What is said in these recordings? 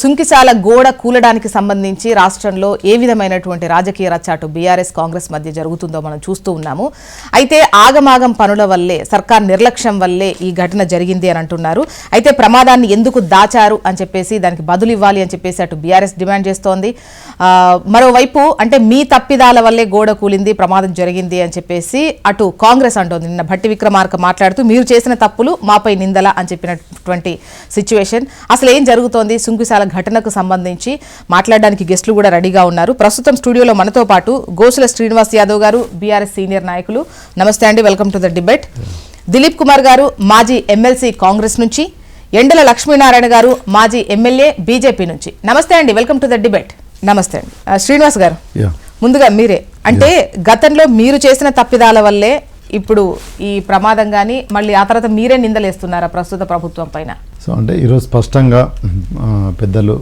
సుంకిశాల గోడ కూలడానికి సంబంధించి రాష్ట్రంలో ఏ విధమైనటువంటి రాజకీయ రచ్చాటు బీఆర్ఎస్ కాంగ్రెస్ మధ్య జరుగుతుందో మనం చూస్తూ ఉన్నాము. అయితే ఆగమాగం పనుల వల్లే సర్కార్ నిర్లక్ష్యం వల్లే ఈ ఘటన జరిగింది అని అంటున్నారు. అయితే ప్రమాదాన్ని ఎందుకు దాచారు అని చెప్పేసి దానికి బదులు ఇవ్వాలి అని చెప్పేసి అటు బీఆర్ఎస్ డిమాండ్ చేస్తోంది. మరోవైపు అంటే మీ తప్పిదాల వల్లే గోడ కూలింది ప్రమాదం జరిగింది అని చెప్పేసి అటు కాంగ్రెస్ అంటోంది నిన్న భట్టి విక్రమార్క మాట్లాడుతూ మీరు చేసిన తప్పులు మాపై నిందల అని చెప్పినటువంటి సిచ్యువేషన్ అసలు ఏం జరుగుతోంది? సుంకుశాల ఘటనకు సంబంధించి మాట్లాడడానికి గెస్టులు కూడా రెడీగా ఉన్నారు. ప్రస్తుతం స్టూడియోలో మనతో పాటు గోసుల శ్రీనివాస్ యాదవ్ గారు బీఆర్ఎస్ సీనియర్ నాయకులు. నమస్తే అండి welcome to the debate. Dilip Kumar గారు మాజీ ఎమ్మెల్సీ కాంగ్రెస్ నుంచి ఎండల లక్ష్మీనారాయణ గారు మాజీ ఎమ్మెల్యే బీజేపీ నుంచి. నమస్తే అండి వెల్కమ్ టు ద డిబేట్. నమస్తే అండి. శ్రీనివాస్ గారు ముందుగా మీరే. అంటే గతంలో మీరు చేసిన తప్పిదాల వల్లే ఇప్పుడు ఈ ప్రమాదం కానీ మళ్ళీ ఆ తర్వాత మీరే నిందలేస్తున్నారా ప్రస్తుత ప్రభుత్వం పైన? సో అంటే ఈరోజు స్పష్టంగా పెద్దలు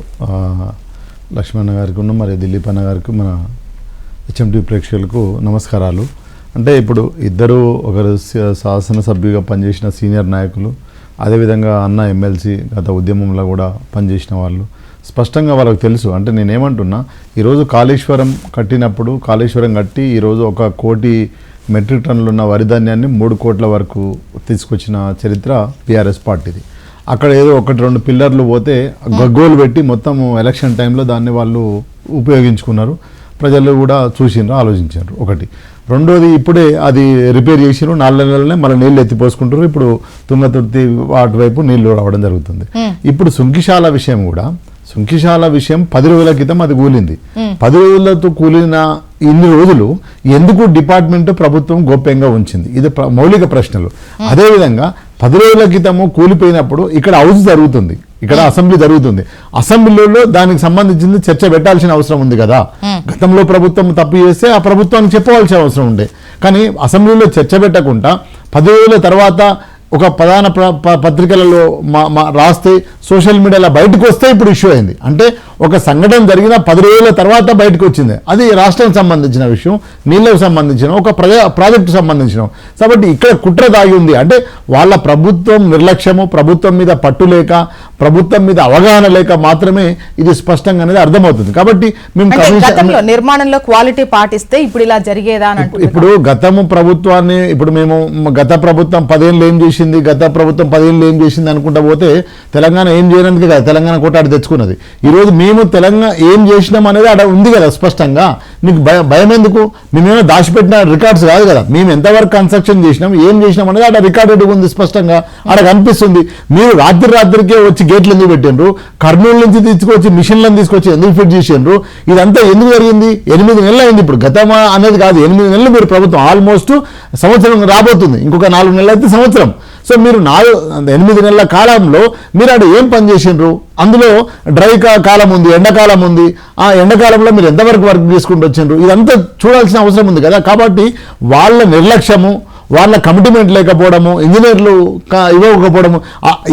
లక్ష్మణ గారికి ఉన్న మరి దిలీప్ అన్న గారికి మన హెచ్ఎండి ప్రేక్షకులకు నమస్కారాలు. అంటే ఇప్పుడు ఇద్దరు ఒకరు శాసనసభ్యుగా పనిచేసిన సీనియర్ నాయకులు అదేవిధంగా అన్న ఎమ్మెల్సీ గత ఉద్యమంలో కూడా పనిచేసిన వాళ్ళు. స్పష్టంగా వాళ్ళకి తెలుసు. అంటే నేనేమంటున్నా ఈరోజు కాళేశ్వరం కట్టినప్పుడు కాళేశ్వరం కట్టి ఈరోజు ఒక కోటి మెట్రిక్ టన్నులు ఉన్న వరి ధాన్యాన్ని మూడు కోట్ల వరకు తీసుకొచ్చిన చరిత్ర బీఆర్ఎస్ పార్టీది. అక్కడ ఏదో ఒకటి రెండు పిల్లర్లు పోతే గగ్గోలు పెట్టి మొత్తం ఎలక్షన్ టైంలో దాన్ని వాళ్ళు ఉపయోగించుకున్నారు. ప్రజలు కూడా చూసిండ్రు ఆలోచించారు ఒకటి. రెండోది ఇప్పుడే అది రిపేర్ చేసిరు నాలుగు నెలలనే మళ్ళీ నీళ్ళు ఎత్తిపోసుకుంటారు ఇప్పుడు తుంగతుర్తి అటువైపు నీళ్ళు రావడం జరుగుతుంది. ఇప్పుడు సుంకిశాల విషయం కూడా సుంకిశాల విషయం పది రోజుల క్రితం అది కూలింది. పది రోజులతో కూలిన ఇన్ని రోజులు ఎందుకు డిపార్ట్మెంట్ ప్రభుత్వం గోప్యంగా ఉంచింది? ఇది మౌలిక ప్రశ్నలు. అదేవిధంగా పది రోజుల క్రితము కూలిపోయినప్పుడు ఇక్కడ హౌస్ జరుగుతుంది. ఇక్కడ అసెంబ్లీ జరుగుతుంది. అసెంబ్లీలో దానికి సంబంధించింది చర్చ పెట్టాల్సిన అవసరం ఉంది కదా. గతంలో ప్రభుత్వం తప్పు చేస్తే ఆ ప్రభుత్వానికి చెప్పవలసిన అవసరం ఉండే. కానీ అసెంబ్లీలో చర్చ పెట్టకుండా పది రోజుల తర్వాత ఒక ప్రధాన పత్రికలలో మా మా రాస్తే సోషల్ మీడియాలో బయటకు వస్తే ఇప్పుడు ఇష్యూ అయింది. అంటే ఒక సంఘటన జరిగిన పది రోజుల తర్వాత బయటకు వచ్చింది. అది రాష్ట్రానికి సంబంధించిన విషయం నీళ్ళకు సంబంధించిన ఒక ప్రజా ప్రాజెక్టు సంబంధించిన. కాబట్టి ఇక్కడ కుట్ర దాగి ఉంది. అంటే వాళ్ళ ప్రభుత్వం నిర్లక్ష్యము ప్రభుత్వం మీద పట్టు లేక ప్రభుత్వం మీద అవగాహన లేక మాత్రమే ఇది స్పష్టంగా అనేది అర్థమవుతుంది. కాబట్టి మేము నిర్మాణంలో క్వాలిటీ పాటిస్తే ఇప్పుడు ఇలా జరిగేదా ఇప్పుడు గతము ప్రభుత్వాన్ని ఇప్పుడు మేము మ- గత ప్రభుత్వం పదేళ్ళు ఏం చేసింది గత ప్రభుత్వం పదేళ్ళు ఏం చేసింది అనుకుంటా పోతే తెలంగాణ ఏం చేయడానికి కదా తెలంగాణ కోటాడు తెచ్చుకున్నది. ఈరోజు మేము తెలంగాణ ఏం చేసినాం అనేది అక్కడ ఉంది కదా స్పష్టంగా. మీకు భయం భయం ఎందుకు? మేమేమో దాచిపెట్టిన రికార్డ్స్ కాదు కదా. మేము ఎంతవరకు కన్స్ట్రక్షన్ చేసినాం ఏం చేసినాం అనేది అక్కడ రికార్డెడ్ ఉంది స్పష్టంగా. అక్కడ కనిపిస్తుంది. మీరు రాత్రి రాత్రికే వచ్చి గేట్లు ఎందుకు పెట్టిండ్రు? కర్నూలు నుంచి తీసుకొచ్చి మిషన్లను తీసుకొచ్చి ఎందుకు ఫిట్ చేసిండ్రు? ఇదంతా ఎందుకు జరిగింది? ఎనిమిది నెలలు అయింది ఇప్పుడు. గతమా అనేది కాదు ఎనిమిది నెలలు మీరు ప్రభుత్వం ఆల్మోస్ట్ సంవత్సరం రాబోతుంది. ఇంకొక నాలుగు నెలలు అయితే సంవత్సరం. సో మీరు నాలుగు ఎనిమిది నెలల కాలంలో మీరు అక్కడ ఏం పని చేసిండ్రు? అందులో డ్రై కాలం ఉంది ఎండాకాలం ఉంది. ఆ ఎండాకాలంలో మీరు ఎంతవరకు వర్క్ చేసుకుంటూ వచ్చిండ్రు? ఇదంతా చూడాల్సిన అవసరం ఉంది కదా. కాబట్టి వాళ్ళ నిర్లక్ష్యము వాళ్ళ కమిట్మెంట్ లేకపోవడము ఇంజనీర్లు ఇవ్వకపోవడము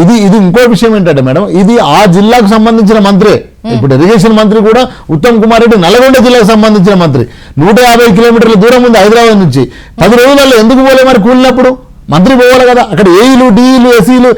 ఇది ఇది ఇంకో విషయం ఏంటంటే మేడం ఇది ఆ జిల్లాకు సంబంధించిన మంత్రే. ఇప్పుడు ఇరిగేషన్ మంత్రి కూడా ఉత్తమ్ కుమార్ రెడ్డి నల్గొండ జిల్లాకు సంబంధించిన మంత్రి. నూట యాభై కిలోమీటర్ల దూరం ఉంది హైదరాబాద్ నుంచి. పది రోజులలో ఎందుకు పోలే మరి కూలినప్పుడు? మంత్రి పోవాలి కదా. అక్కడ ఏఈలు డిఈలు ఎస్ఈలు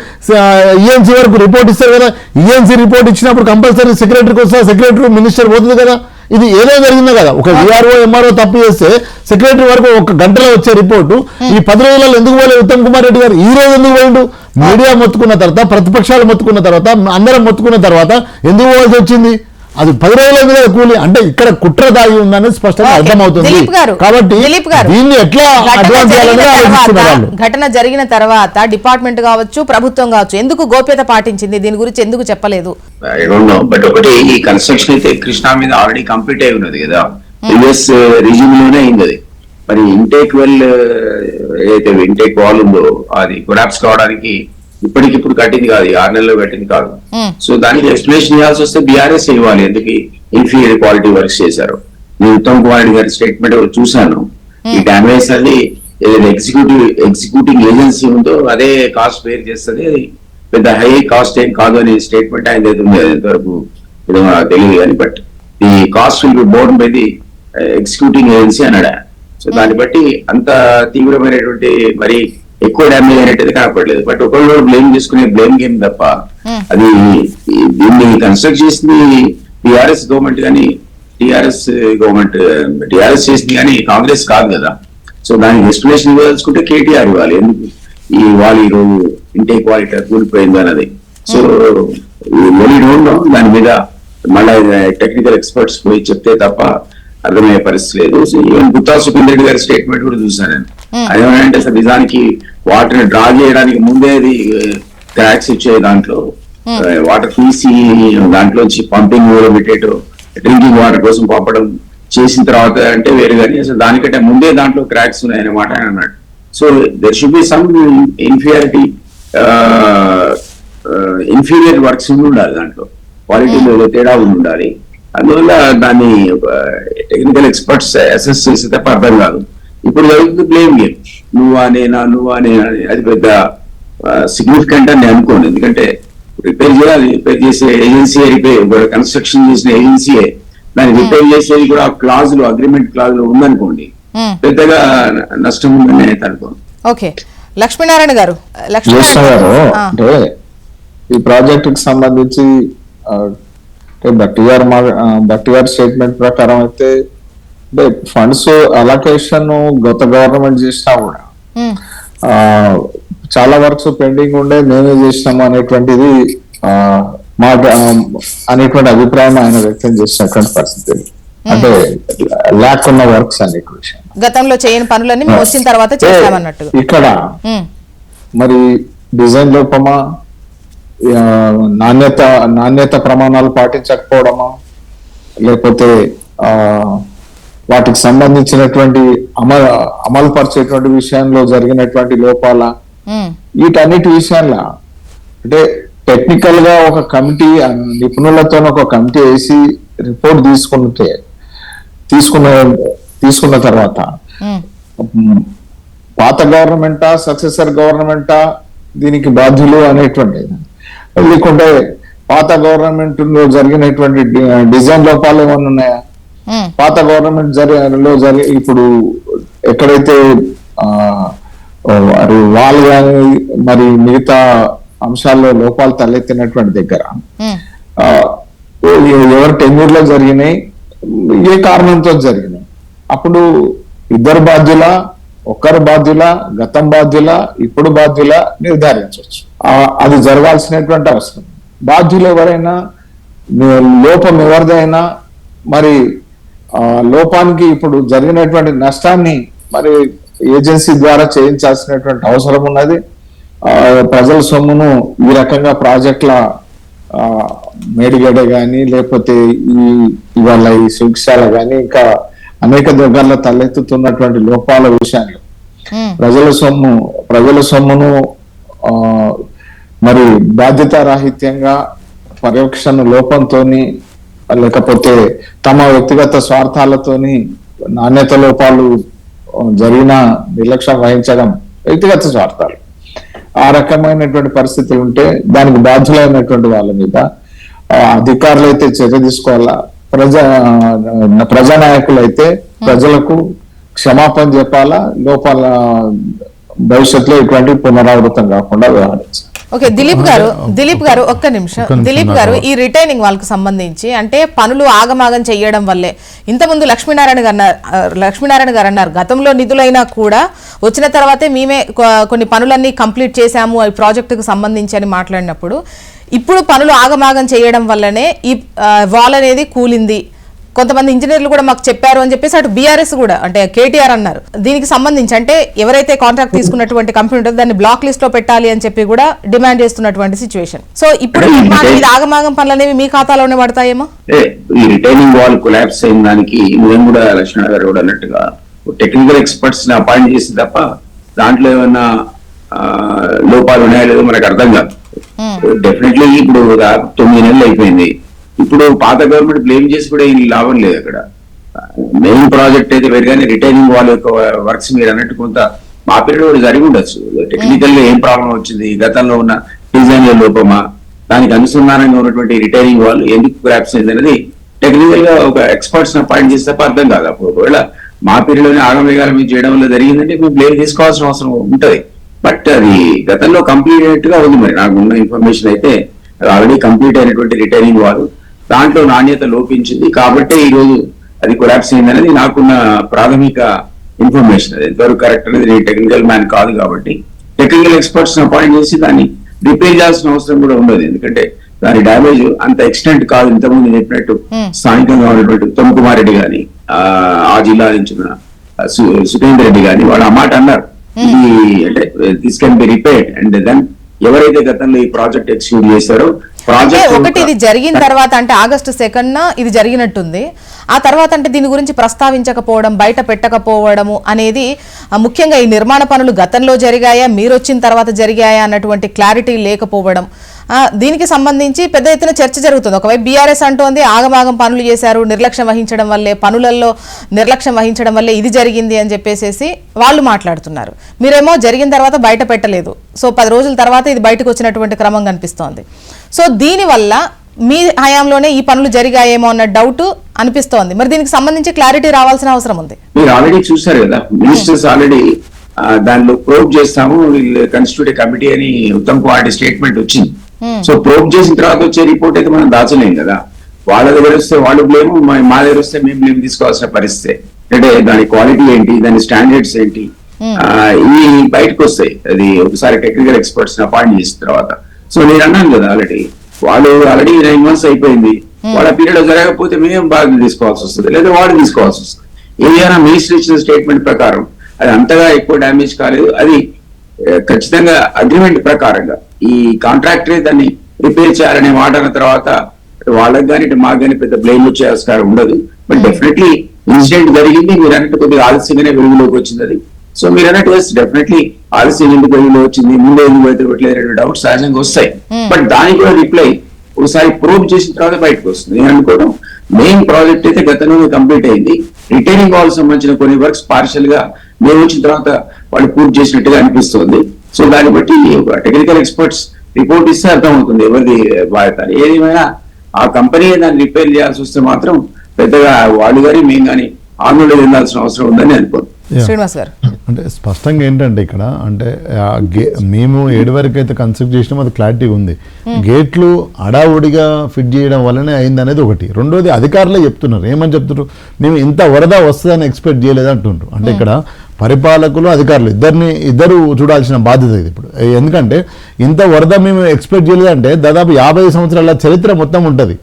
ఈఎన్సీ వరకు రిపోర్ట్ ఇస్తారు కదా. ఈఎన్సీ రిపోర్ట్ ఇచ్చినప్పుడు కంపల్సరీ సెక్రటరీకి వస్తే సెక్రటరీ మినిస్టర్ పోతుంది కదా. ఇది ఏదో జరిగిందో కదా. ఒక విఆర్ఓ ఎంఆర్ఓ తప్పు చేస్తే సెక్రటరీ వరకు ఒక గంటలో వచ్చే రిపోర్టు ఈ పది రోజులలో ఎందుకు పోలేదు ఉత్తమ్ కుమార్ రెడ్డి గారు? ఈ రోజు ఎందుకు పోయిండు? మీడియా మొత్తుకున్న తర్వాత ప్రతిపక్షాలు మొత్తుకున్న తర్వాత అందరం మొత్తుకున్న తర్వాత ఎందుకు పోవాల్సి వచ్చింది? అది పది రోజుల మీద కూలి. అంటే ఇక్కడ కుట్ర దాగి ఉందని స్పష్టంగా. అర్థమవుతుంది. కాబట్టి దీన్ని ఎట్లా ఘటన అడ్వాన్స్ జరిగిన తర్వాత- వాళ్ళు. ఘటన జరిగిన తర్వాత డిపార్ట్మెంట్ కావచ్చు ప్రభుత్వం కావచ్చు ఎందుకు గోప్యత పాటించింది? దీని గురించి ఎందుకు చెప్పలేదు? ఐ డోంట్ నో బట్ ఒకటి ఈ కన్స్ట్రక్షన్ అయితే కృష్ణా మీద ఆల్రెడీ కంప్లీట్ అయి ఉన్నది కదా. యుఎస్ రీజియన్లోనే అయింది అది. మరి ఇంటేక్ వెల్ ఏదైతే ఇంటేక్ వాల్ ఉందో అది కొలాప్స్ కావడానికి ఇప్పటికిప్పుడు కట్టింది కాదు ఈ ఆరు నెలల్లో కట్టింది కాదు. సో దానికి ఎక్స్ప్లెనేషన్ చేయాల్సి వస్తే బీఆర్ఎస్ ఇవ్వాలి ఎందుకు ఇన్ఫీరియర్ క్వాలిటీ వర్క్స్ చేశారు. నేను ఉత్తమ్ కుమార్ గారి స్టేట్మెంట్ చూశాను. ఈ డామేజ్ అది ఎగ్జిక్యూటివ్ ఎగ్జిక్యూటింగ్ ఏజెన్సీ ఉందో అదే కాస్ట్ పేర్ చేస్తుంది. అది పెద్ద హై కాస్ట్ ఏం కాదు అనే స్టేట్మెంట్ ఆయన ఉంది. నాకు తెలియదు కానీ but the cost will be borne by the executing agency అన్నాడు. సో దాన్ని బట్టి అంత తీవ్రమైనటువంటి మరి ఎక్కువ డ్యామేజ్ అయినట్టు కనపడలేదు. బట్ ఒకళ్ళు బ్లేమ్ చేసుకునే బ్లేమ్ గేమ్ తప్ప అది ఈ- దీన్ని కన్స్ట్రక్ట్ చేసింది టిఆర్ఎస్ గవర్నమెంట్ కానీ టిఆర్ఎస్ గవర్నమెంట్ టిఆర్ఎస్ చేసింది కానీ కాంగ్రెస్ కాదు కదా. సో దానికి ఎస్టిమేషన్ ఇవ్వాల్సుకుంటే కేటీఆర్ ఇవ్వాలి. ఎందుకు? ఈ వాళ్ళు ఈ రోజు ఇంటే క్వాలిటీ కూలిపోయింది అన్నది. సో వెరీ డోంట్ దాని మీద మళ్ళీ టెక్నికల్ ఎక్స్పర్ట్స్ పోయి చెప్తే తప్ప అర్థమయ్యే పరిస్థితి లేదు. సో ఈవెన్ గుత్తా సుఖేందర్ రెడ్డి గారి స్టేట్మెంట్ కూడా చూసాను నేను. ఆయన ఏమంటే అసలు నిజానికి వాటర్ డ్రా చేయడానికి ముందే అది క్రాక్స్ ఇచ్చే దాంట్లో వాటర్ తీసి దాంట్లోంచి పంపింగ్ పెట్టేటు డ్రింకింగ్ వాటర్ కోసం పంపడం చేసిన తర్వాత అంటే వేరు కానీ అసలు దానికంటే ముందే దాంట్లో క్రాక్స్ ఉన్నాయన్నమాట అని అన్నాడు. So there should be some inferiority inferior works ఉండి ఉండాలి దాంట్లో. క్వాలిటీలో ఏదో తేడా ఉండి ఉండాలి. అందువల్ల దాన్ని టెక్నికల్ ఎక్స్పర్ట్స్ అసెస్ చేస్తే తప్ప అర్థం కాదు. ఇప్పుడు జరుగుతుంది బ్లేమ్ గేమ్ నువ్వా నేనా నువ్వా నేనా అని. అది పెద్ద సిగ్నిఫికెంట్ అని నేను అనుకోను. ఎందుకంటే రిపేర్ చేయాలి రిపేర్ చేసే ఏజెన్సీ రిపేర్ కన్స్ట్రక్షన్ చేసిన ఏజెన్సీయే దాన్ని రిపేర్ చేసేది కూడా క్లాజులు అగ్రిమెంట్ క్లాజులు ఉందనుకోండి. మ్మ్. పెద్దగా నష్టం ఉందని నేను అనుకోను. ఓకే లక్ష్మీనారాయణ గారు లక్ష్మీనారాయణ గారు. అంటే ఈ ప్రాజెక్ట్కి సంబంధించి అంటే భట్టి గారు మా ఆ, భట్టి గారి స్టేట్మెంట్ ప్రకారం అయితే అంటే ఫండ్స్ అలొకేషన్ గత గవర్నమెంట్ చేసినా కూడా చాలా వర్క్స్ పెండింగ్ ఉండే మేమే చేసినాము అనేటువంటిది మా అనేటువంటి అభిప్రాయం ఆయన వ్యక్తం చేసినటువంటి పరిస్థితి. అంటే ల్యాక్ ఉన్న వర్క్స్ అనేటువంటి విషయం. గతంలో చేయని పనులన్నీ వచ్చిన తర్వాత చేస్తామన్నట్టుగా. ఇక్కడ. మరి డిజైన్ లోపమా నాణ్యత నాణ్యత ప్రమాణాలు పాటించకపోవడమా? లేకపోతే ఆ వాటికి సంబంధించినటువంటి అమలు అమలు పరిచేటువంటి విషయంలో జరిగినటువంటి లోపాల. వీటన్నిటి విషయాల్లో అంటే టెక్నికల్గా ఒక కమిటీ నిపుణులతో ఒక కమిటీ వేసి రిపోర్ట్ తీసుకుంటే తీసుకున్న తీసుకున్న తర్వాత పాత గవర్నమెంటా సక్సెసర్ గవర్నమెంటా దీనికి బాధ్యులు అనేటువంటిది. లేకుంటే పాత గవర్నమెంట్లో జరిగినటువంటి డిజైన్ లోపాలు ఏమైనా ఉన్నాయా. పాత గవర్నమెంట్ జరి లో జరి ఇప్పుడు ఎక్కడైతే వారి వాళ్ళు కానీ మరి మిగతా అంశాల్లో లోపాలు తలెత్తినటువంటి దగ్గర ఎవరి టెన్యూర్లో జరిగినాయి ఏ కారణంతో జరిగినాయి? అప్పుడు ఇద్దరు బాధ్యుల ఒక్కరు బాధ్యుల గతం బాధ్యుల ఇప్పుడు బాధ్యుల నిర్ధారించవచ్చు. అది జరగాల్సినటువంటి అవసరం బాధ్యులు ఎవరైనా లోపం ఎవరిదైనా మరి లోపానికి ఇప్పుడు జరిగినటువంటి నష్టాన్ని మరి ఏజెన్సీ ద్వారా చేయించాల్సినటువంటి అవసరం ఉన్నది ప్రజల సొమ్మును ఈ రకంగా ప్రాజెక్టుల ఆ, మేడిగడ్డ కానీ లేకపోతే ఈ ఇవాళ ఈ శిక్షాల కానీ ఇంకా అనేక దగ్గరలో తలెత్తుతున్నటువంటి లోపాల విషయాలు. ప్రజల సొమ్ము ప్రజల సొమ్మును మరి బాధ్యతారాహిత్యంగా పర్యవేక్షణ లోపంతోని లేకపోతే తమ వ్యక్తిగత స్వార్థాలతోని నాణ్యత లోపాలు జరిగిన నిర్లక్ష్యం వహించడం వ్యక్తిగత స్వార్థాలు. ఆ రకమైనటువంటి పరిస్థితులు ఉంటే దానికి బాధ్యులైనటువంటి వాళ్ళ మీద అధికారులు అయితే చర్య తీసుకోవాలా? ప్రజా ప్రజానాయకులు అయితే ప్రజలకు క్షమాపణ చెప్పాలా? లోపల భవిష్యత్తులో ఇటువంటి పునరావృతం కాకుండా వ్యవహరించాలి. ఓకే దిలీప్ గారు దిలీప్ గారు ఒక్క నిమిషం. దిలీప్. గారు ఈ రిటైనింగ్ వాళ్ళకి సంబంధించి అంటే పనులు ఆగమాగం చేయడం వల్లే. ఇంతకుముందు లక్ష్మీనారాయణ గారు లక్ష్మీనారాయణ గారు అన్నారు గతంలో నిధులైనా కూడా వచ్చిన తర్వాతే మేమే కొన్ని పనులన్నీ కంప్లీట్ చేశాము ఈ ప్రాజెక్టుకు సంబంధించి అని మాట్లాడినప్పుడు ఇప్పుడు పనులు ఆగమాగం చేయడం వల్లనే ఈ వాల్ అనేది కూలింది. కొంతమంది ఇంజనీర్లు కూడా మాకు చెప్పారు అని చెప్పేసి అటు బీఆర్ఎస్ కూడా అంటే కేటీఆర్ అన్నారు. దీనికి సంబంధించి అంటే ఎవరైతే కాంట్రాక్ట్ తీసుకున్నటువంటి కంపెనీ ఉంటుందో దాన్ని బ్లాక్ లిస్ట్లో పెట్టాలి అని చెప్పి కూడా డిమాండ్ చేస్తున్నటువంటి సిచ్యువేషన్ సో ఇప్పుడు ఇది ఆగమాగం పనులు అనేవి మీ ఖాతాలోనే పడతాయేమో? ఈ రిటైనింగ్ వాల్ కొలాప్స్ అయిన దానికి మేము కూడా లక్ష్మణ గారు కూడా అన్నట్టుగా టెక్నికల్ ఎక్స్పర్ట్స్ని అపాయింట్ చేసి తప్ప దాంట్లో ఏమన్నా ఆ, లోపాలు ఉన్నాయో లేదో మనకు అర్థం కాదు. డెఫినెట్లీ ఇప్పుడు తొమ్మిది నెలలు అయిపోయింది. ఇప్పుడు పాత గవర్నమెంట్ బ్లేమ్ చేసి కూడా ఏం లాభం లేదు అక్కడ. మెయిన్ ప్రాజెక్ట్ అయితే వేరు కానీ రిటైనింగ్ వాళ్ళ యొక్క వర్క్స్ మీరు అన్నట్టు కొంత మా పీరియడ్ కూడా జరిగి ఉండొచ్చు. టెక్నికల్గా ఏం ప్రాబ్లం వచ్చింది? గతంలో ఉన్న డిజైన్ లోపమా? దానికి అనుసంధానంగా ఉన్నటువంటి రిటైరింగ్ వాళ్ళు ఎందుకు క్రాప్స్ అయింది అనేది టెక్నికల్గా ఒక ఎక్స్పర్ట్స్ అపాయింట్ చేస్తే తప్ప అర్థం కాదు. అప్పుడు ఒకవేళ మా పీరియడ్లోనే ఆగమేఘాల చేయడం వల్ల జరిగిందంటే మేము బ్లేమ్ తీసుకోవాల్సిన అవసరం ఉంటది. బట్ అది గతంలో కంప్లీట్ అయినట్టుగా ఉంది మరి. నాకు ఉన్న ఇన్ఫర్మేషన్ అయితే ఆల్రెడీ కంప్లీట్ అయినటువంటి రిటైరింగ్ వారు దాంట్లో నాణ్యత లోపించింది. కాబట్టి ఈ రోజు అది కొలాప్స్ అయిందనేది నాకున్న ప్రాథమిక ఇన్ఫర్మేషన్ అది. ఎంతవరకు కరెక్ట్ అనేది నేను టెక్నికల్ మ్యాన్ కాదు కాబట్టి. టెక్నికల్ ఎక్స్పర్ట్స్ అపాయింట్ చేసి దాన్ని రిపేర్ చేయాల్సిన అవసరం కూడా ఉండదు. ఎందుకంటే దాని డ్యామేజ్ అంత ఎక్స్టెంట్ కాదు. ఇంతకుముందు చెప్పినట్టు స్థానికంగా ఉన్నటువంటి ఉత్తమ్ కుమార్ రెడ్డి గాని ఆ జిల్లా నుంచి ఉన్న సుఖేందర్ రెడ్డి గాని వాళ్ళు ఆ మాట అన్నారు. ఇది అంటే this can be repaired and then ఎవరైతే గతంలో ఈ ప్రాజెక్ట్ ఎక్స్క్యూట్ చేశారో ఒకటి ఇది జరిగిన తర్వాత అంటే ఆగస్టు సెకండ్ ఇది జరిగినట్టుంది. ఆ తర్వాత అంటే దీని గురించి ప్రస్తావించకపోవడం బయట పెట్టకపోవడము అనేది ముఖ్యంగా ఈ నిర్మాణ పనులు గతంలో జరిగాయా మీరు వచ్చిన తర్వాత జరిగాయా అన్నటువంటి క్లారిటీ లేకపోవడం దీనికి సంబంధించి పెద్ద ఎత్తున చర్చ జరుగుతుంది. ఒకవైపు బీఆర్ఎస్ అంటోంది ఆగమాగం పనులు చేశారు నిర్లక్ష్యం వహించడం వల్లే పనులలో నిర్లక్ష్యం వహించడం వల్లే ఇది జరిగింది అని చెప్పేసి వాళ్ళు మాట్లాడుతున్నారు. మీరేమో జరిగిన తర్వాత బయట పెట్టలేదు. సో పది రోజుల తర్వాత ఇది బయటకు వచ్చినటువంటి క్రమం కనిపిస్తోంది. సో దీనివల్ల మీ హయాంలోనే ఈ పనులు జరిగాయేమో అన్న డౌట్ అనిపిస్తోంది. మరి దీనికి సంబంధించి క్లారిటీ రావాల్సిన అవసరం ఉంది. మీరు ఆల్రెడీ చూసారు కదా మినిస్టర్స్ ఆల్రెడీ దానిలో ప్రోబ్ చేస్తాము కన్స్టిట్యూట్ కమిటీ అని ఉత్తమ్ కుమార్ స్టేట్మెంట్ వచ్చింది. సో ప్రోబ్ చేసిన తర్వాత వచ్చే రిపోర్ట్ అయితే మనం దాచలేం కదా. వాళ్ళ దగ్గర వస్తే వాళ్ళు బ్లేమ్ మా దగ్గర వస్తే మేము బ్లేమ్ తీసుకోవాల్సిన పరిస్థితి. అంటే దాని క్వాలిటీ ఏంటి దాని స్టాండర్డ్స్ ఏంటి? ఈ బయటకు వస్తాయి. అది ఒకసారి టెక్నికల్ ఎక్స్పర్ట్స్ అపాయింట్ చేసిన తర్వాత. సో నేను అన్నాను కదా ఆల్రెడీ వాళ్ళు ఆల్రెడీ నైన్ మంత్స్ అయిపోయింది. వాళ్ళ పీరియడ్ జరగకపోతే మేము బాధ్యత తీసుకోవాల్సి వస్తుంది? లేదా వాడు తీసుకోవాల్సి వస్తుంది. ఏదైనా మినిస్టర్ ఇచ్చిన స్టేట్మెంట్ ప్రకారం అది అంతగా ఎక్కువ డ్యామేజ్ కాలేదు. అది ఖచ్చితంగా అగ్రిమెంట్ ప్రకారంగా ఈ కాంట్రాక్టరే దాన్ని రిపేర్ చేయాలనే మాట అన్న తర్వాత వాళ్ళకి కానీ ఇటు మాకు కానీ పెద్ద బ్లేమ్ వచ్చే ఆస్కారం ఉండదు. బట్ డెఫినెట్లీ ఇన్సిడెంట్ జరిగింది మీరు అన్నట్టు కొద్దిగా ఆలస్యంగానే వెలుగులోకి వచ్చింది అది. సో మీరు అన్నట్టు డెఫినెట్లీ ఆలస్యం ఎందుకు వెలుగులో వచ్చింది? ముందే ఎందుకు బయటపెట్టలేదు డౌట్స్ సహజంగా వస్తాయి. బట్ దానికి కూడా రిప్లై ఒకసారి ప్రూవ్ చేసిన తర్వాత బయటకు వస్తుంది. నేను అనుకోవడం మెయిన్ ప్రాజెక్ట్ అయితే గతంలో కంప్లీట్ అయింది. రిటైనింగ్ వాల్ సంబంధించిన కొన్ని వర్క్స్ పార్షల్గా మేము వచ్చిన తర్వాత వాళ్ళు పూర్తి చేసినట్టుగా అనిపిస్తుంది. సో దాన్ని బట్టి టెక్నికల్ ఎక్స్పర్ట్స్ రిపోర్ట్ ఇస్తే అర్థమవుతుంది ఎవరిది బాధ్యత. ఏదేమైనా ఆ కంపెనీ దాన్ని రిపేర్ చేయాల్సి వస్తే మాత్రం పెద్దగా వాళ్ళు కానీ మేము కానీ ఆందోళన చెందాల్సిన అవసరం ఉందని అనుకోను. Yeah. శ్రీనివాస్ గారు. అంటే స్పష్టంగా ఏంటంటే ఇక్కడ అంటే మేము ఏడు వరకు అయితే కన్స్ట్రక్ట్ చేసినాం అది క్లారిటీ ఉంది. గేట్లు అడావుడిగా ఫిట్ చేయడం వల్లనే అయింది అనేది ఒకటి. రెండోది అధికారులే చెప్తున్నారు. ఏమని చెప్తున్నారు? మేము ఇంత వరద వస్తుందని ఎక్స్పెక్ట్ చేయలేదు అంటుండ్రు. అంటే ఇక్కడ పరిపాలకులు అధికారులు ఇద్దరిని ఇద్దరు చూడాల్సిన బాధ్యత ఇది ఇప్పుడు. ఎందుకంటే ఇంత వరద మేము ఎక్స్పెక్ట్ చేయలేదంటే దాదాపు యాభై సంవత్సరాల చరిత్ర మొత్తం ఉంటుంది.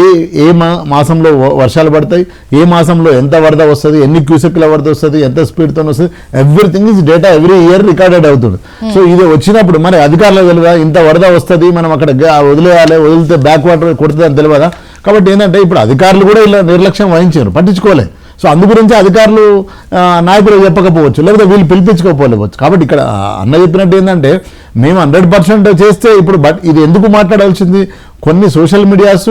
ఏ ఏ మాసంలో వర్షాలు పడతాయి ఏ మాసంలో ఎంత వరద వస్తుంది ఎన్ని క్యూసెక్ల వరద వస్తుంది ఎంత స్పీడ్తో వస్తుంది everything is data every year recorded అవుతుంది. సో ఇది వచ్చినప్పుడు మరి అధికారులకు తెలియదా ఇంత వరద వస్తుంది మనం అక్కడ వదిలేయాలి వదిలితే బ్యాక్ వాటర్ కొడుతుంది అని తెలియదా కాబట్టి ఏంటంటే ఇప్పుడు అధికారులు కూడా ఇలా నిర్లక్ష్యం వహించారు పట్టించుకోలే. సో అందు గురించి అధికారులు నాయకులు చెప్పకపోవచ్చు లేకపోతే వీళ్ళు పిలిపించుకోకపోవచ్చు. కాబట్టి ఇక్కడ అన్న చెప్పినట్టు ఏంటంటే మేము హండ్రెడ్ పర్సెంట్ చేస్తే ఇప్పుడు బట్ ఇది ఎందుకు మాట్లాడాల్సింది? కొన్ని సోషల్ మీడియాస్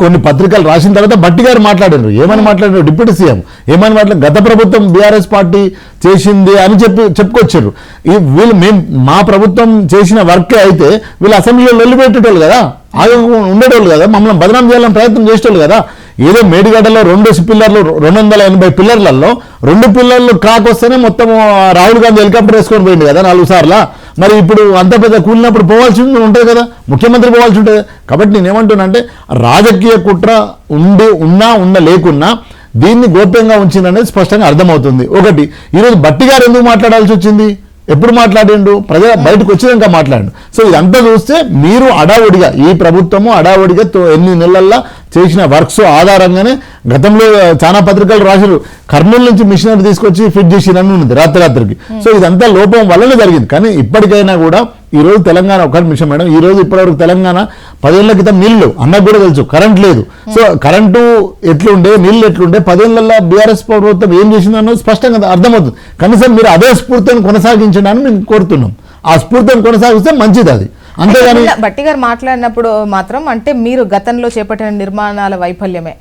కొన్ని పత్రికలు రాసిన తర్వాత బట్టి గారు మాట్లాడారు. ఏమని మాట్లాడారు? Deputy CM. ఏమని మాట్లాడారు? గత ప్రభుత్వం బీఆర్ఎస్ పార్టీ చేసింది అని చెప్పి చెప్పుకొచ్చారు. ఈ వీళ్ళు మేము మా ప్రభుత్వం చేసిన వర్కే అయితే వీళ్ళు అసెంబ్లీలో వెళ్ళిపెట్టేటోళ్ళు కదా? ఆగ ఉండేటోళ్ళు కదా? మమ్మల్ని బదనాం చేయాలని ప్రయత్నం చేసేటోళ్ళు కదా? ఏదో మేడిగడ్డలో రెండు పిల్లర్లు రెండు వందల ఎనభై పిల్లర్లలో రెండు పిల్లర్లు కాకొస్తేనే మొత్తం రాహుల్ గాంధీ హెలికాప్టర్ వేసుకొని పోయింది కదా నాలుగు సార్లు. మరి ఇప్పుడు అంత పెద్ద కూలినప్పుడు పోవాల్సి ఉంటుంది కదా. ముఖ్యమంత్రి పోవాల్సి ఉంటుంది కాబట్టి నేనేమంటున్నానంటే రాజకీయ కుట్ర ఉండి ఉన్నా ఉన్న లేకున్నా దీన్ని గోప్యంగా ఉంచిందనేది స్పష్టంగా అర్థమవుతుంది. ఒకటి ఈరోజు బట్టి గారు ఎందుకు మాట్లాడాల్సి వచ్చింది? ఎప్పుడు మాట్లాడిండు? ప్రజల బయటకు వచ్చినాక మాట్లాడు సో ఇదంతా చూస్తే మీరు అడావుడిగా ఈ ప్రభుత్వము అడావుడిగా తో- ఎన్ని నెలల్లో చేసిన వర్క్స్ ఆధారంగానే గతంలో చాలా పత్రికలు రాశారు. కర్నూలు నుంచి మిషనరీ తీసుకొచ్చి ఫిట్ చేసిరని ఉన్నది రాత్రి రాత్రికి. సో ఇదంతా లోపం వల్లనే జరిగింది. కానీ ఇప్పటికైనా కూడా ఈ రోజు తెలంగాణ ఒక నిమిషం మేడం ఈ రోజు ఇప్పటివరకు తెలంగాణ పదేళ్ళ క్రితం నీళ్ళు అన్నకు కూడా తెలుసు కరెంట్ లేదు. సో కరెంటు ఎట్లుండే నీళ్ళు ఎట్లుండే పదేళ్ళలో బీఆర్ఎస్ ప్రభుత్వం ఏం చేసింది స్పష్టంగా అర్థమవుతుంది. కనీసం మీరు అదే స్ఫూర్తిని కొనసాగించడానికి మేము కోరుతున్నాం. ఆ స్ఫూర్తిని కొనసాగిస్తే మంచిది అది. అంతేగాని బట్టి గారు మాట్లాడినప్పుడు మాత్రం అంటే మీరు గతంలో చేపట్టిన నిర్మాణాల వైఫల్యమే.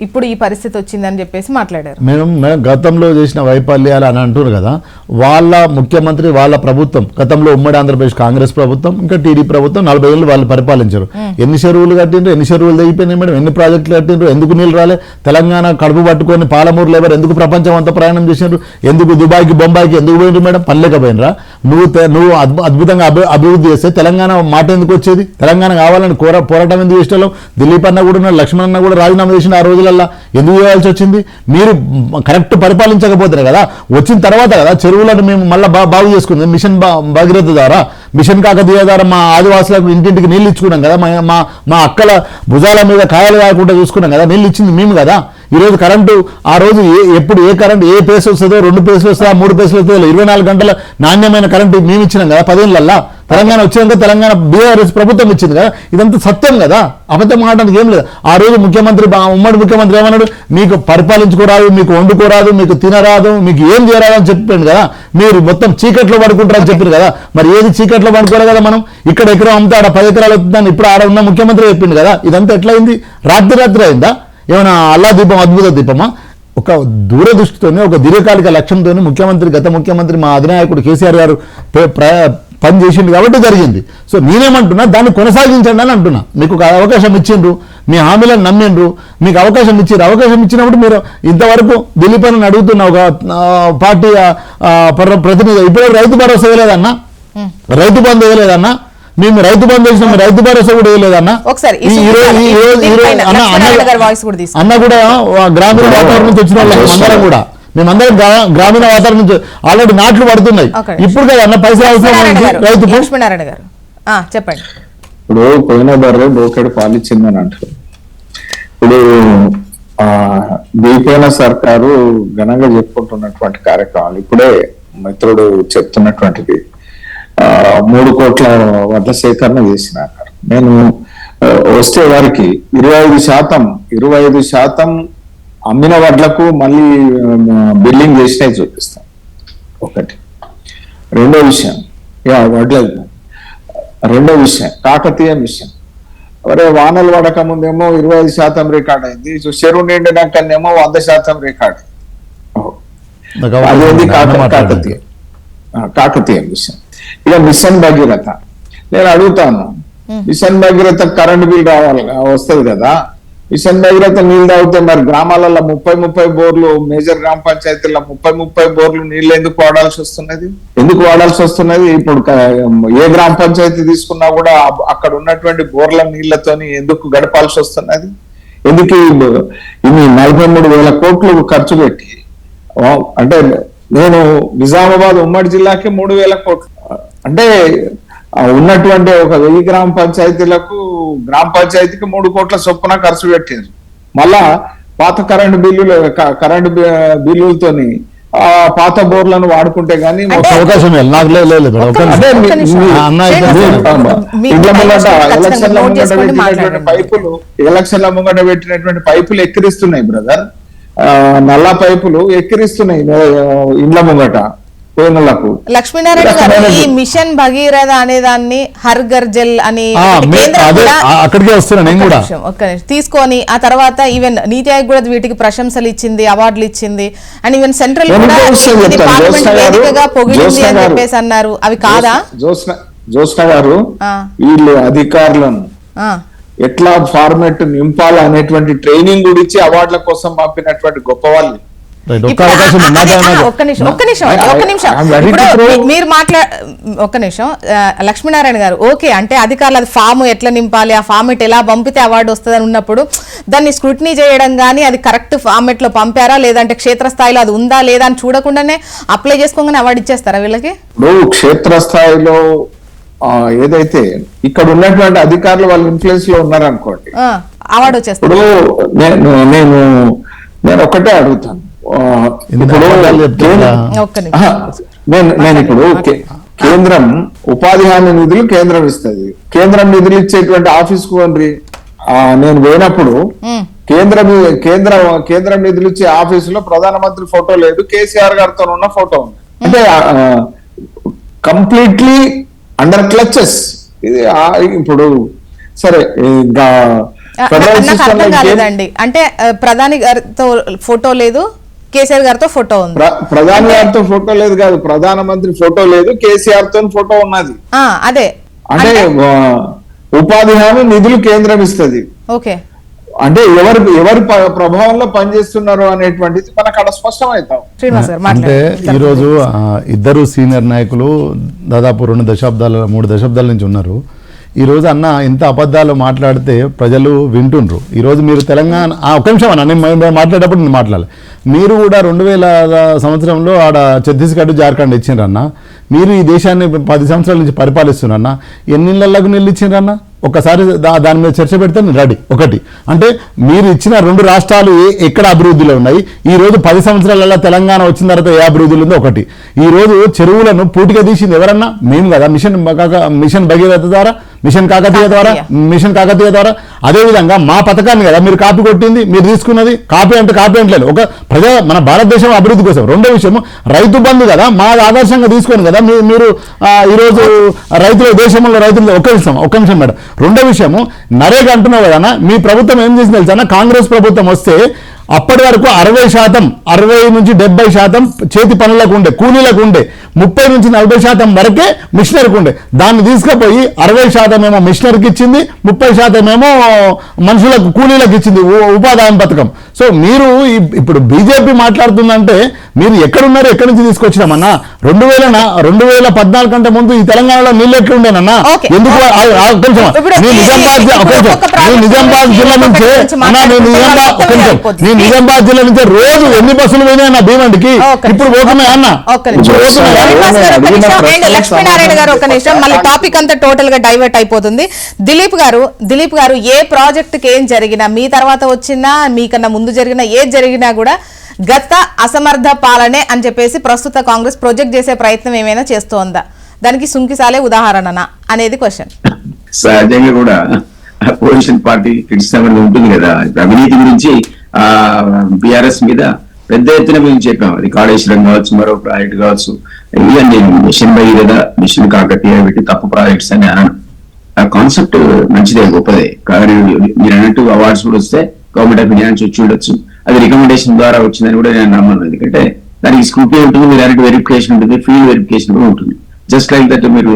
ఇప్పుడు ఈ పరిస్థితి వచ్చిందని చెప్పేసి మాట్లాడారు. మేము మేము గతంలో చేసిన వైఫల్యాలు అని అంటున్నారు కదా వాళ్ళ ముఖ్యమంత్రి వాళ్ళ ప్రభుత్వం గతంలో ఉమ్మడి ఆంధ్రప్రదేశ్ కాంగ్రెస్ ప్రభుత్వం ఇంకా టీడీ ప్రభుత్వం నలభై ఏళ్ళు వాళ్ళు పరిపాలించారు. ఎన్ని చెరువులు కట్టిండ్రు ఎన్ని చెరువులు తెగిపోయినాయి మేడం ఎన్ని ప్రాజెక్టులు కట్టిండ్రు ఎందుకు నీళ్ళు రాలే తెలంగాణ కడుపు పట్టుకొని పాలమూరు లేబర్ ఎందుకు ప్రపంచం అంతా ప్రయాణం చేసిండ్రు ఎందుకు దుబాయ్కి బొంబాయికి ఎందుకు పోయిండ్రు మేడం పనిలేకపోయినరా నువ్వు తె- నువ్వు అద్భు- అద్భుతంగా అభి అభివృద్ధి చేస్తే తెలంగాణ మాట ఎందుకు వచ్చేది? తెలంగాణ కావాలని కోర పోరాటం ఎందుకు చేసేవాళ్ళం దిలీప్ అన్న కూడా లక్ష్మణ్ అన్న కూడా రాజీనామా చేసిన ఆ చెరువులల్లా ఎందుకు చేయాల్సి వచ్చింది? మీరు కరెక్ట్ పరిపాలించకపోతారు కదా వచ్చిన తర్వాత కదా చెరువులను మేము మళ్ళీ బా బాగు చేసుకుంది. మిషన్ భగీరథ ద్వారా మిషన్ కాకతీయ ద్వారా మా ఆదివాసులకు ఇంటింటికి నీళ్ళు ఇచ్చుకున్నాం కదా. మా మా మా అక్కల భుజాల మీద కాయలు కాకుండా చూసుకున్నాం కదా. నీళ్ళు ఇచ్చింది మేము కదా. ఈరోజు కరెంటు ఆ రోజు ఏ ఎప్పుడు ఏ కరెంటు ఏ పేస్ వస్తుందో రెండు పేసులు వస్తుందో మూడు పేసులు వస్తుందో ఇరవై నాలుగు గంటల నాణ్యమైన కరెంటు మేము ఇచ్చినాం కదా పదేళ్ళల్లా తెలంగాణ వచ్చాక తెలంగాణ బీఆర్ఎస్ ప్రభుత్వం ఇచ్చింది కదా ఇదంతా సత్యం కదా? అబద్ధం ఆడడానికి ఏం లేదు. ఆ రోజు ముఖ్యమంత్రి బా- ఉమ్మడి ముఖ్యమంత్రి ఏమన్నాడు? మీకు పరిపాలించుకోరాదు మీకు వండుకోరాదు మీకు తినరాదు మీకు ఏం చేయరాదు అని చెప్పాడు కదా. మీరు మొత్తం చీకట్లో పడుకుంటారని చెప్పారు కదా. మరి ఏది చీకట్లో పడుకోలేదు కదా మనం? ఇక్కడ ఎకరం అమ్మితే ఆడ పది ఎకరాలు వస్తుందని ఇప్పుడు ఆడ ఉన్న ముఖ్యమంత్రి చెప్పిండు కదా. ఇదంతా ఎట్లయింది? రాత్రి రాత్రి అయిందా? ఏమైనా అల్లా దీపం అద్భుత దీపమా? ఒక దూరదృష్టితోనే ఒక దీర్ఘకాలిక లక్ష్యంతోనే ముఖ్యమంత్రి గత ముఖ్యమంత్రి మా అధినాయకుడు కేసీఆర్ గారు పని చేసిండు కాబట్టి జరిగింది. సో నేనేమంటున్నా దాన్ని కొనసాగించండి అని అంటున్నా. మీకు ఒక అవకాశం ఇచ్చిండ్రు మీ హామీలను నమ్మిండ్రు మీకు అవకాశం ఇచ్చారు అవకాశం ఇచ్చినప్పుడు మీరు ఇంతవరకు దిలీప్ అని అడుగుతున్న ఒక పార్టీ ప్రతినిధి ఇప్పుడు రైతు భరోసా వేయలేదన్నా రైతు బంధు వేయలేదన్నా మేము రైతు బంధు వేసినాం మీరు రైతు భరోసా కూడా వేయలేదన్నా అన్న కూడా గ్రామీణ వాతావరణం నుంచి వచ్చిన వాళ్ళం మేమందరం కూడా. మేమందరం గ్రా- గ్రామీణ వాతావరణం నుంచి ఆల్రెడీ నాట్లు పడుతున్నాయి. ఇప్పుడు కదా అన్న పైసలు అవసరం లక్ష్మీనారాయణ గారు, రైతుకు లక్ష్మీనారాయణ గారు. ఆ, చెప్పండి. ఇప్పుడు పోయిన బర్రె బోకెడు పాలిచ్చిందని అంటారు. ఇప్పుడు ఆ దీపైన సర్కారు ఘనంగా చెప్పుకుంటున్నటువంటి కార్యక్రమాలు ఇప్పుడే మిత్రుడు చెప్తున్నటువంటిది. ఆ మూడు కోట్ల వడ్ల సేకరణ చేసిన నేను వస్తే వారికి ఇరవై ఐదు శాతం ఇరవై ఐదు శాతం అమ్మిన వడ్లకు మళ్ళీ బిల్లింగ్ చేసినవి చూపిస్తాం. ఒకటి. రెండో విషయం. యా వడ్ల రెండో విషయం. కాకతీయ మిషన్ అరే వానలు పడక ముందేమో ఇరవై ఐదు శాతం రికార్డ్ అయింది. సో చెరువు నిండినాకనేమో వంద శాతం రికార్డ్ అదేంది మాట్లాడండి. కాకతీయ. కాకతీయ మిషన్ ఇక మిషన్ భగీరథ. నేను అడుగుతాను. మిషన్ భగీరథ కరెంట్ బిల్ రావాలి వస్తుంది కదా? మిషన్ భగీరథ నీళ్ళు తాగితే మరి గ్రామాలలో ముప్పై ముప్పై బోర్లు మేజర్ గ్రామ పంచాయతీల ముప్పై ముప్పై బోర్లు నీళ్ళు ఎందుకు వాడాల్సి వస్తున్నది? ఎందుకు వాడాల్సి వస్తున్నది? ఇప్పుడు ఏ గ్రామ పంచాయతీ తీసుకున్నా కూడా అక్కడ ఉన్నటువంటి బోర్ల నీళ్ళతోని ఎందుకు గడపాల్సి వస్తున్నది? ఎందుకు ఈ- ఇన్ని నలభై మూడు వేల కోట్లు ఖర్చు పెట్టి అంటే నేను నిజామాబాద్ ఉమ్మడి జిల్లాకి మూడు వేల కోట్లు అంటే ఉన్నటువంటి ఒక వెయ్యి గ్రామ పంచాయతీలకు గ్రామ పంచాయతీకి మూడు కోట్ల చొప్పున ఖర్చు పెట్టారు మళ్ళా పాత కరెంటు బిల్లులు కరెంటు బిల్లులతోని ఆ పాత బోర్లను వాడుకుంటే గానీ ఒక అవకాశం. పైపులు ఎలక్షన్ల ముంగట పెట్టినటువంటి పైపులు ఎక్కిరిస్తున్నాయి బ్రదర్. ఆ, నల్ల పైపులు ఎక్కిరిస్తున్నాయి ఇండ్ల ముంగట. లక్ష్మీనారాయణ గారు ఈ మిషన్ భగీరథ అనే దాన్ని హర్ జల్ అని అక్కడికే వస్తున్నా నేను ఒక్క కూడా. నిమిషం, ఒక్క నిమిషం. తీసుకొని ఆ తర్వాత ఈవెన్ నీతి ఆయోగ్ కూడా వీటికి ప్రశంసలు ఇచ్చింది అవార్డులు ఇచ్చింది. అండ్ ఈవెన్ సెంట్రల్ జ్యోత్స్న వేదికగా పొగిడింది జ్యోత్స్న అని చెప్పేసి అన్నారు. అవి కాదా? జోస్న జోస్న గారు. వీళ్ళు అధికారులను ఎట్లా ఫార్మెట్ నింపాలి అనేటువంటి ట్రైనింగ్ కూడా ఇచ్చి అవార్డుల కోసం పంపినటువంటి గొప్ప వాళ్ళు. ఒక్క నిమిషం ఒక్క ఒక్క మీరు మాట్లా ఒక్క నిమిషం. లక్ష్మీనారాయణ గారు ఓకే అంటే అధికారులు అది ఫామ్ ఎట్లా నింపాలి ఆ ఫార్మెట్ ఎలా పంపితే అవార్డు వస్తుంది అని ఉన్నప్పుడు దాన్ని స్క్రూటినీ చేయడం కానీ అది కరెక్ట్ ఫార్మెట్లో పంపారా లేదంటే క్షేత్రస్థాయిలో అది ఉందా లేదా అని చూడకుండానే అప్లై చేసుకోగానే అవార్డు ఇచ్చేస్తారా వీళ్ళకి? క్షేత్రస్థాయిలో ఏదైతే ఇక్కడ ఉన్నటువంటి అధికారులు వాళ్ళ ఇన్ఫ్లుయెన్స్లో ఉన్నారనుకోండి అవార్డు వచ్చేస్తారు నేను నేను ఒకటే అడుగుతాను. ఇప్పుడు నేను నేను ఇప్పుడు కేంద్రం ఉపాధి హామీ నిధులు కేంద్రం ఇస్తుంది. కేంద్రం నిధులు ఇచ్చేటువంటి ఆఫీస్కు నేను పోయినప్పుడు కేంద్ర కేంద్ర కేంద్రం నిధులు ఇచ్చే ఆఫీసులో ప్రధానమంత్రి ఫోటో లేదు. కేసీఆర్ గారితో ఉన్న ఫోటో ఉంది. అంటే కంప్లీట్లీ అండర్ క్లచెస్. ఇది ఆ- ఇప్పుడు సరే ఇంకా నాకు అర్థం లో కాలేదండి. అంటే ప్రధాని గారితో ఫోటో లేదు. కేసీఆర్ గారితో ఫోటో ఉంది. ప్ర- ప్రధాని గారితో ఫోటో లేదు కాదు ప్రధానమంత్రి ఫోటో లేదు కేసీఆర్తో ఫోటో ఉన్నది. ఆ, అదే. అంటే ఉపాధి హామీ నిధులు కేంద్రం ఇస్తుంది. ఓకే. అంటే ఎవరు ఎవరి ప్రభావంలో పనిచేస్తున్నారు అనేటువంటిది మనకు అక్కడ స్పష్టమవుతాం. అంటే ఈరోజు ఇద్దరు సీనియర్ నాయకులు దాదాపు రెండు దశాబ్దాల మూడు దశాబ్దాల నుంచి ఉన్నారు. ఈ రోజు అన్న ఇంత అబద్ధాలు మాట్లాడితే ప్రజలు వింటుండ్రు. ఈరోజు మీరు తెలంగాణ ఒక నిమిషం అన్న నేను మాట్లాడేటప్పుడు నేను మాట్లాడాలి. మీరు కూడా రెండు వేల సంవత్సరంలో ఆడ ఛత్తీస్గఢ్ జార్ఖండ్ ఇచ్చిండ్రన్న. మీరు ఈ దేశాన్ని పది సంవత్సరాల నుంచి పరిపాలిస్తున్నారన్న. ఎన్నిళ్ళకు నెలలకు నీళ్ళు ఒక్కసారి దా- దాని మీద చర్చ పెడితే నేను రెడీ. ఒకటి. అంటే మీరు ఇచ్చిన రెండు రాష్ట్రాలు ఎక్కడ అభివృద్ధిలో ఉన్నాయి? ఈ రోజు పది సంవత్సరాలలో తెలంగాణ వచ్చిన తర్వాత ఏ అభివృద్ధిలో ఉందో ఒకటి. ఈ రోజు చెరువులను పూటిగా తీసింది ఎవరన్నా? మేము కదా. మిషన్ కాక- మిషన్ భగీరథ ద్వారా మిషన్ కాకతీయ ద్వారా మిషన్ కాకతీయ ద్వారా. అదేవిధంగా మా పథకాన్ని కదా మీరు కాపీ కొట్టింది మీరు తీసుకున్నది. కాపీ అంటే కాపీ అంటలేదు ఒక ప్రజా మన భారతదేశం అభివృద్ధి కోసం. రెండో విషయం రైతు బంధు కదా. మా ఆదర్శంగా తీసుకొని కదా మీరు ఈరోజు రైతుల దేశంలో రైతులు ఒక్క నిమిషం ఒక్క నిమిషం మేడం. రెండో విషయము నరేగా అంటున్నావు కదా మీ ప్రభుత్వం ఏం చేసింది తెలుసా కాంగ్రెస్ ప్రభుత్వం వస్తే అప్పటి వరకు అరవై శాతం అరవై నుంచి డెబ్బై శాతం చేతి పనులకు ఉండే కూలీలకు ఉండే ముప్పై నుంచి నలభై శాతం వరకే మిషనరీకి ఉండే. దాన్ని తీసుకుపోయి అరవై శాతం ఏమో మిషనరీకి ఇచ్చింది ముప్పై శాతం ఏమో మనుషులకు కూలీలకు ఇచ్చింది ఉ- ఉపాధి హామీ పథకం. సో మీరు ఇప్పుడు బీజేపీ మాట్లాడుతుందంటే మీరు ఎక్కడున్నారు ఎక్కడి నుంచి తీసుకొచ్చినామన్నా? రెండు వేల రెండు వేల పద్నాలుగు కంటే ముందు ఈ తెలంగాణలో నీళ్ళు ఎట్లా ఉండేనన్నా ఓకే. ఎందుకు ఈ- నిజామాబాద్ నిజామాబాద్ జిల్లా నుంచే నిజామాబాద్ ఒక్క నీ నిజామాబాద్ జిల్లా నుంచి రోజు ఎన్ని బస్సులు పోయినాయి నా భీమండికి ఇప్పుడు. పోతున్నాయి అన్న? లక్ష్మీనారాయణ గారు ఒక నిమిషం? మళ్ళీ టాపిక్ అంతా టోటల్గా డైవర్ట్ అయిపోతుంది. దిలీప్ గారు దిలీప్ గారు ఏ ప్రాజెక్ట్కి ఏం జరిగినా మీ తర్వాత వచ్చినా మీకన్నా ముందు జరిగినా ఏది జరిగినా కూడా గత అసమర్థ పాలనే అని చెప్పేసి ప్రస్తుత కాంగ్రెస్ ప్రొజెక్ట్ చేసే ప్రయత్నం ఏమైనా చేస్తోందా? దానికి సుంకిసాలే ఉదాహరణనా అనేది క్వశ్చన్ సహజంగా కూడా అపోజిషన్ పార్టీ క్రిటిసిజం అనేది ఉంటుంది కదా. అవినీతి గురించి ఆ బిఆర్ఎస్ మీద పెద్ద ఎత్తున మేము చెప్పాం. అది కాళేశ్వరం కావచ్చు మరో ప్రాజెక్ట్ కావచ్చు ఇవన్నీ మిషన్ మిషన్ కదా మిషన్ కాకతీయ పెట్టి తప్పు ప్రాజెక్ట్స్ అని అనను ఆ కాన్సెప్ట్ మంచిదే గొప్పదే. కానీ మీరు అన్నట్టు అవార్డ్స్ కూడా వస్తే గవర్నమెంట్ ఆఫ్ ఇండియా నుంచి వచ్చి ఉండొచ్చు అది రికమెండేషన్ ద్వారా వచ్చిందని కూడా నేను నమ్మను. ఎందుకంటే దానికి స్కూటీ ఉంటుంది మీరు అన్నట్టు వెరిఫికేషన్ ఉంటుంది ఫీల్డ్ వెరిఫికేషన్ కూడా ఉంటుంది. జస్ట్ లైక్ దట్ మీరు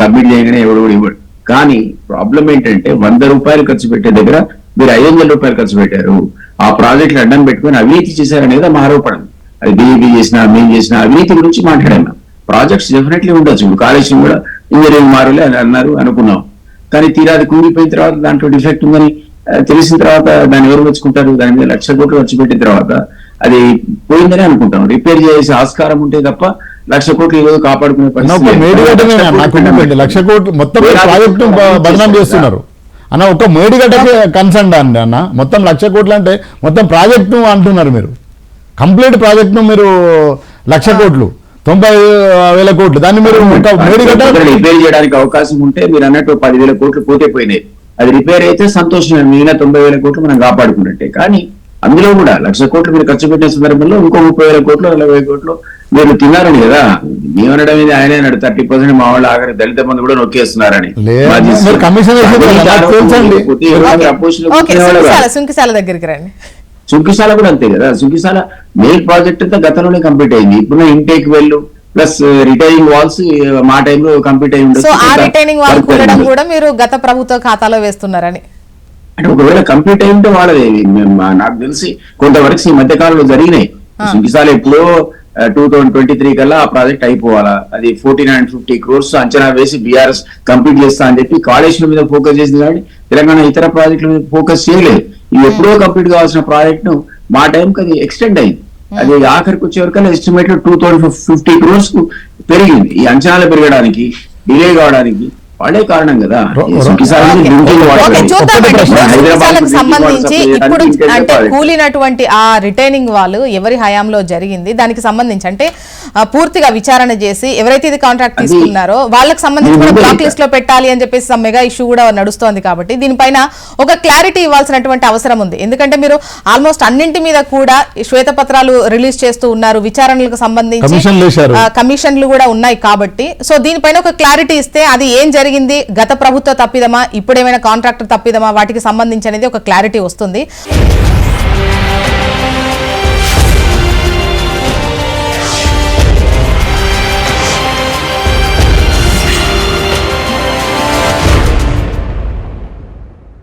సబ్మిట్ చేయగానే ఎవడు కూడా ఇవ్వడు. కానీ ప్రాబ్లం ఏంటంటే వంద రూపాయలు ఖర్చు పెట్టే దగ్గర మీరు ఐదు వందల రూపాయలు ఖర్చు పెట్టారు. ఆ ప్రాజెక్ట్ అడ్డం పెట్టుకొని అవినీతి చేశారనేది మా ఆరోపణ అది బీజేపీ చేసిన మేము చేసిన అవినీతి గురించి మాట్లాడాము ప్రాజెక్ట్స్ డెఫినెట్లీ ఉండొచ్చు. ఇప్పుడు కాళేశ్వరం కూడా ఇంజనీరింగ్ మారులే అని అన్నారు అనుకున్నాం. కానీ తీరా అది కూలిపోయిన తర్వాత దాంట్లో డిఫెక్ట్ ఉందని తెలిసిన తర్వాత దాన్ని ఎవరు మెచ్చుకుంటారు? దాని మీద లక్ష కోట్లు ఖర్చు పెట్టిన తర్వాత అది పోయిందని అనుకుంటాం. రిపేర్ చేసే ఆస్కారం ఉంటే తప్ప లక్ష కోట్లు ఈ రోజు కాపాడుకునే పరిస్థితి లక్ష కోట్లు మొత్తం ప్రాజెక్టు బదనాం చేస్తున్నారు. అన్న ఒక మేడిగడ్డకి కన్సర్న్ అండి అన్న. మొత్తం లక్ష కోట్లు అంటే మొత్తం ప్రాజెక్టు అంటున్నారు మీరు. కంప్లీట్ ప్రాజెక్ట్ను మీరు లక్ష కోట్లు తొంభై వేల కోట్లు. దాన్ని మీరు మేడిగడ్డ రిపేర్ చేయడానికి అవకాశం ఉంటే మీరు అన్నట్టు పదివేల కోట్లు పోతే పోయినాయి. అది రిపేర్ అయితే సంతోషం మిగిలిన తొంభై వేల కోట్లు మనం కాపాడుకున్నట్టే. కానీ అందులో కూడా లక్ష కోట్లు మీరు ఖర్చు పెట్టిన సందర్భంలో ఇంకో ముప్పై వేల కోట్లు నలభై కోట్లు మీరు తిన్నారని కదా ఏమనడం ఇది ఆయనే అన్నాడు థర్టీ పర్సెంట్ మా వాళ్ళు ఆఖరి దళిత మంది కూడా నొక్కేస్తున్నారని లేదు, మాజీ మీరు సీఎం. కమిషన్ వేసింది కదా, నాకు తెలుసండి. పోతే ఎవరు మీరు opposition లో ఓకే కూర్చునేవాళ్ళు సుంకిసాల కాదు. సుంకిసాల దగ్గరికి రండి సుంకిశాల కూడా అంతే కదా సుంకిశాల మెయిన్ ప్రాజెక్ట్ అంతా గతంలోనే కంప్లీట్ అయింది ఇప్పుడు ఇంటేక్ వెళ్ళు ప్లస్ రిటైరింగ్ వాల్స్ మా టైంలో కంప్లీట్ అయి ఉండొచ్చు. సో ఆ కొంత రిటైనింగ్ వర్క్ కూడడం. కూడా మీరు గత ప్రభుత్వ ఖాతాలో వేస్తున్నారని అంటే ఒకవేళ కంప్లీట్ అయి ఉంటే వాళ్ళది నాకు తెలిసి కొంతవరకు ఈ మధ్య కాలంలో జరిగినాయి సుంకిశాల ఎప్పుడో టూ థౌసండ్ ట్వంటీ త్రీ కల్లా ఆ ప్రాజెక్ట్ అయిపోవాలా? అది ఫోర్టీన్ నైన్ ఫిఫ్టీ క్రోర్స్ అంచనా వేసి బీఆర్ఎస్ కంప్లీట్ చేస్తా అని చెప్పి కాళేశ్వరం మీద ఫోకస్ చేసింది కానీ తెలంగాణ ఇతర ప్రాజెక్టుల మీద ఫోకస్ చేయలేదు. ఇది ఎప్పుడో కంప్లీట్ కావాల్సిన ప్రాజెక్ట్ను మా టైంకి అది ఎక్స్టెండ్ అయింది. అది ఆఖరికి వచ్చే వరకు ఎస్టిమేట్ టూ థౌసండ్ ఫిఫ్టీ క్రోర్స్కు పెరిగింది. ఈ అంచనాలు పెరగడానికి డిలే కావడానికి వాళ్ళే కారణం కదా. సంబంధించి ఇప్పుడు అంటే? కూలినటువంటి ఆ రిటైనింగ్ వాళ్ళు ఎవరి హయాంలో జరిగింది దానికి సంబంధించి అంటే పూర్తిగా విచారణ చేసి ఎవరైతే ఇది కాంట్రాక్ట్ తీసుకున్నారో వాళ్ళకి సంబంధించి కూడా బ్లాక్. లిస్ట్లో పెట్టాలి అని చెప్పేసి మెగా ఇష్యూ కూడా నడుస్తోంది కాబట్టి దీనిపైన ఒక క్లారిటీ ఇవ్వాల్సినటువంటి అవసరం ఉంది. ఎందుకంటే మీరు ఆల్మోస్ట్ అన్నింటి మీద కూడా ఈ శ్వేతపత్రాలు రిలీజ్ చేస్తూ ఉన్నారు విచారణలకు సంబంధించి కమిషన్లు కూడా ఉన్నాయి కాబట్టి. సో దీనిపైన ఒక క్లారిటీ ఇస్తే అది ఏం జరిగింది? జరిగింది. గత ప్రభుత్వ తప్పిదమా ఇప్పుడేమైనా కాంట్రాక్టర్ తప్పిదమా వాటికి సంబంధించి అనేది ఒక క్లారిటీ వస్తుంది.